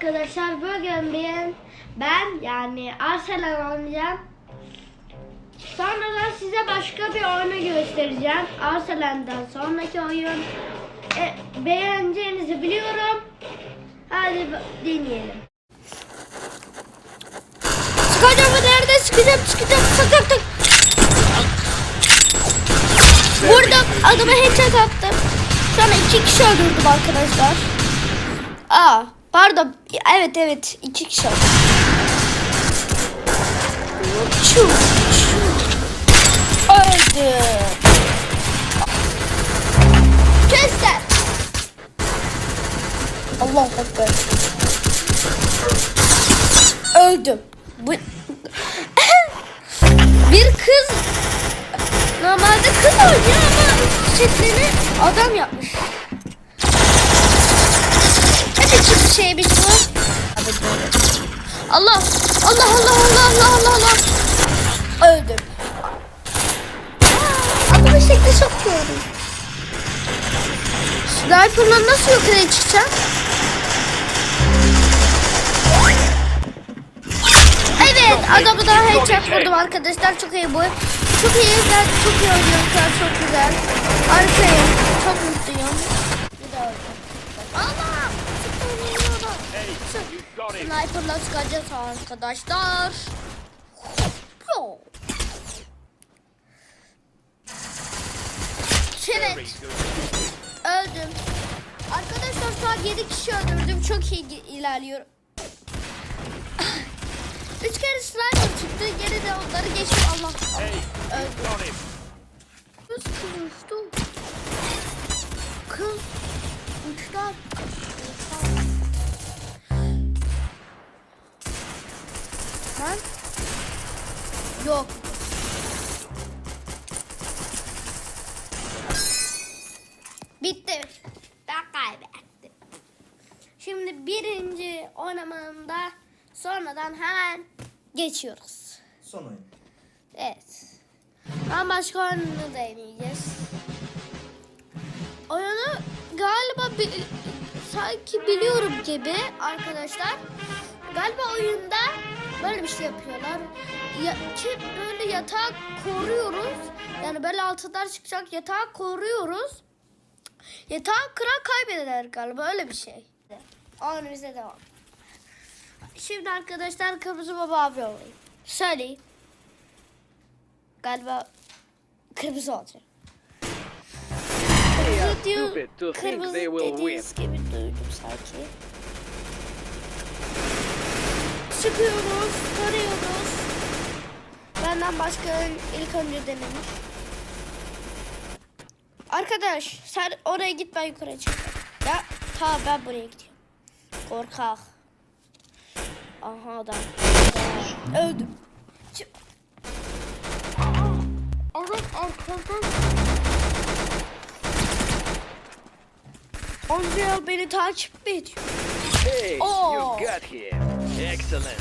arkadaşlar bugün ben, ben yani Arsenal oynayacağım. Sonradan size başka bir oyunu göstereceğim. Arsenal'dan sonraki oyun. E, beğeneceğinizi biliyorum. Hadi deneyelim. Sıkacağım nerede sıkacağım sıkacağım sıkacağım. tık. Vurdum adama headshot attım. Sonra iki kişi öldürdüm arkadaşlar. Aa pardon evet evet iki kişi çu. Öldü. Kesler. Allah Ekber. Öldüm. Bu... bir kız normalde kız oynuyor ama çiftliğini adam yapmış. Hadi çift şeymiş bu. Allah Allah Allah Allah Allah Allah Allah. Öldüm. Şekli çok gördüm. Sniper'la nasıl yukarıya çıkacağım? Evet adamı daha headshot vurdum arkadaşlar çok iyi bu. Çok iyi ben çok iyi oynuyorum çok güzel. Harikayım çok Sniper'la çıkacağız arkadaşlar. Evet öldüm. Arkadaşlar şu an 7 kişi öldürdüm. Çok iyi ilerliyorum. Üç kere sniper çıktı. Geri de onları geçtim. Allah. Hey, Öldüm. Kız kız uçtu. Kız uçlar. Lan. Yok. Bitti. Ben kaybettim. Şimdi birinci oynamamda sonradan hemen geçiyoruz. Son oyun. Evet. Ama başka oyunu deneyeceğiz. Oyunu galiba bi- sanki biliyorum gibi arkadaşlar. Galiba oyunda böyle bir şey yapıyorlar. Ya, ki böyle yatağı koruyoruz. Yani böyle altından çıkacak yatağı koruyoruz. Yatağı kıran kaybeder galiba öyle bir şey. Bize devam. Şimdi arkadaşlar kırmızı baba abi olayım. Söyleyin. Galiba kırmızı olacak. Are Kırmızı diyor, kırmızı dediğiniz gibi duydum sanki. Çıkıyoruz, tarıyoruz. Benden başka ilk önce denemiş. Arkadaş sen oraya git ben yukarı çıkacağım. Ya ta ben buraya gidiyorum. Korkak. Aha adam. Öldüm. Çık. Evet arkadaş. Andrea beni takip ediyor? Hey, Oh. you got him. Excellent.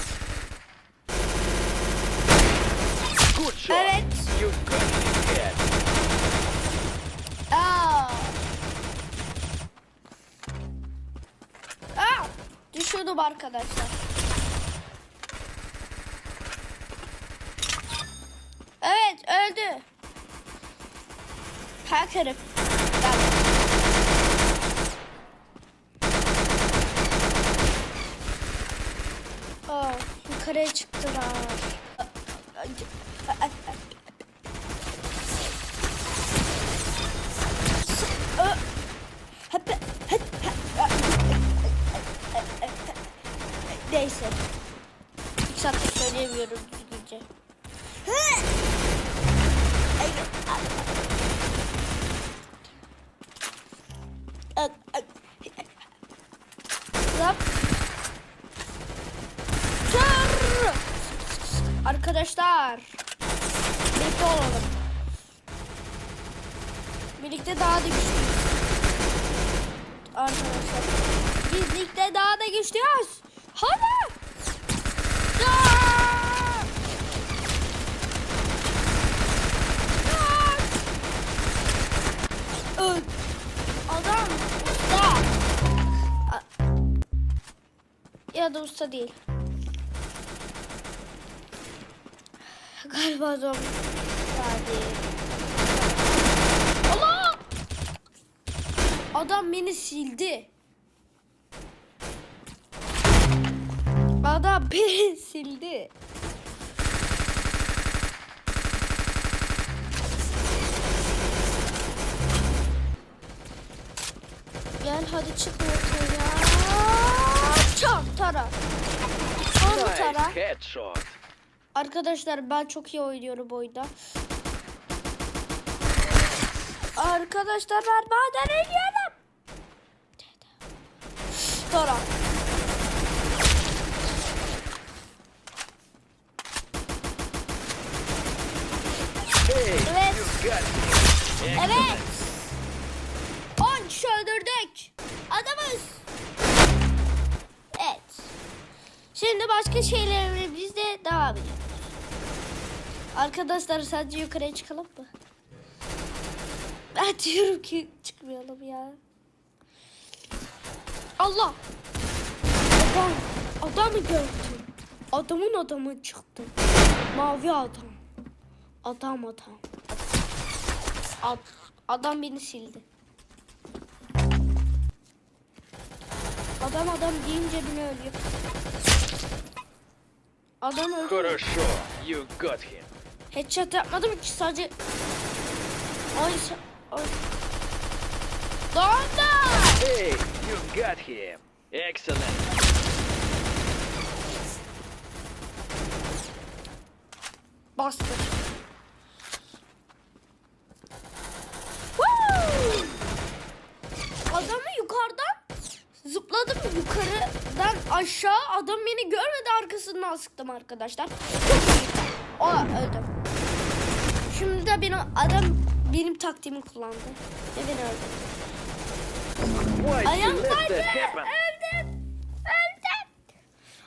Good shot. Evet. You got him again. Aa. Aa. Düşürdüm arkadaşlar. Evet öldü. Hacker'ım. Gel. Aa, yukarıya çıktılar. Neyse. Saattir söyleyemiyorum düzgünce. Arkadaşlar. Birlikte olalım. Birlikte daha da güçlüyüz. Arkadaşlar. Birlikte daha da güçlüyüz. Hadi. Öl. Adam usta. Ya da usta değil. Galiba zombi. Hadi. Allah! Adam beni sildi. Adam beni sildi. Gel hadi çık ortaya. Çak tara. Onu tara. Headshot. Arkadaşlar ben çok iyi oynuyorum oyunda. Arkadaşlar ben maden. Tara. Hey, Evet. Evet. 10 kişi öldürdük. Adamız. Evet. Şimdi başka şeylerle biz de devam ediyoruz. Arkadaşlar sadece yukarıya çıkalım mı? Ben diyorum ki çıkmayalım ya. Allah. Adam. Adamı gördüm. Adamın adamı çıktı. Mavi adam. Adam adam. Ad- adam beni sildi. Adam adam deyince beni ölüyor. Adam öldü. Хорошо, you got him. Headshot yapmadım ki sadece... Ay. Ay. Donda! Hey, you got him. Excellent. Bastır. Woo! Adamı yukarıdan zıpladım yukarıdan aşağı. Adam beni görmedi arkasından sıktım arkadaşlar. Çok iyi. O öldüm. Şimdi de benim adam benim taktiğimi kullandı. Ve beni öldürdü. Ayağım kaydı. Öldüm. Öldüm.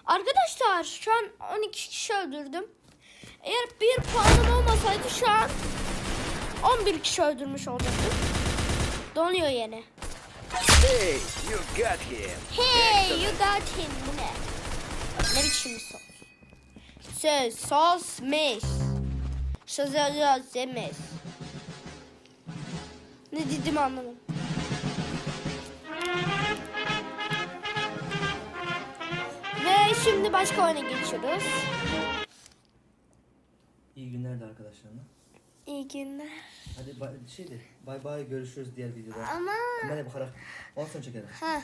Arkadaşlar şu an 12 kişi öldürdüm. Eğer bir puanım olmasaydı şu an 11 kişi öldürmüş olacaktım. Donuyor yine. Hey, you got him. Hey you got him. Bu ne? Ne biçim sos? Söz, sos, mes. Mes. Ne dedim anlamadım. Ve şimdi başka oyuna geçiyoruz. İyi günler de arkadaşlarına. İyi günler. Hadi bay, şeydi, bay bay görüşürüz diğer videoda. Ama Kameraya bakarak ondan sonra çekelim. ha,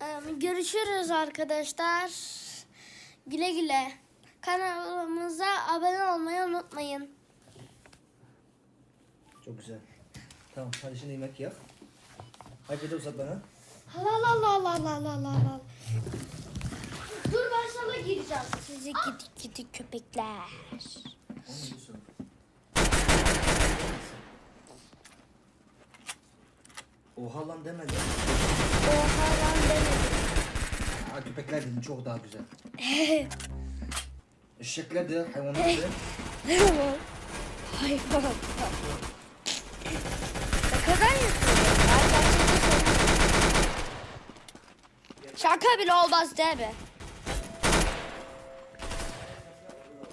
em, görüşürüz arkadaşlar. Güle güle. Kanalımıza abone olmayı unutmayın. Çok güzel. Tamam hadi şimdi yemek yak. Hadi bir de uzat bana. La la la la la la la la. Dur ben sana gireceğim. Sizi gidi gidi köpekler. Oha lan demedi. Oha lan demedim. Ha, köpekler dedim çok daha güzel. Eşekler de hayvanlar de. Hayvan. Yapıyorsun? Arkadaşlar Şaka bile olmaz değil mi?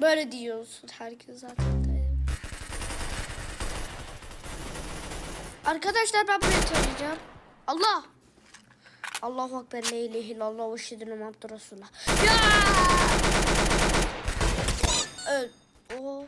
Böyle diyorsun herkes zaten. de. Arkadaşlar ben buraya tarayacağım. Allah! Allahu Ekber la ilahe illallah ve Muhammed Resulullah. Ya! Öl. Oh.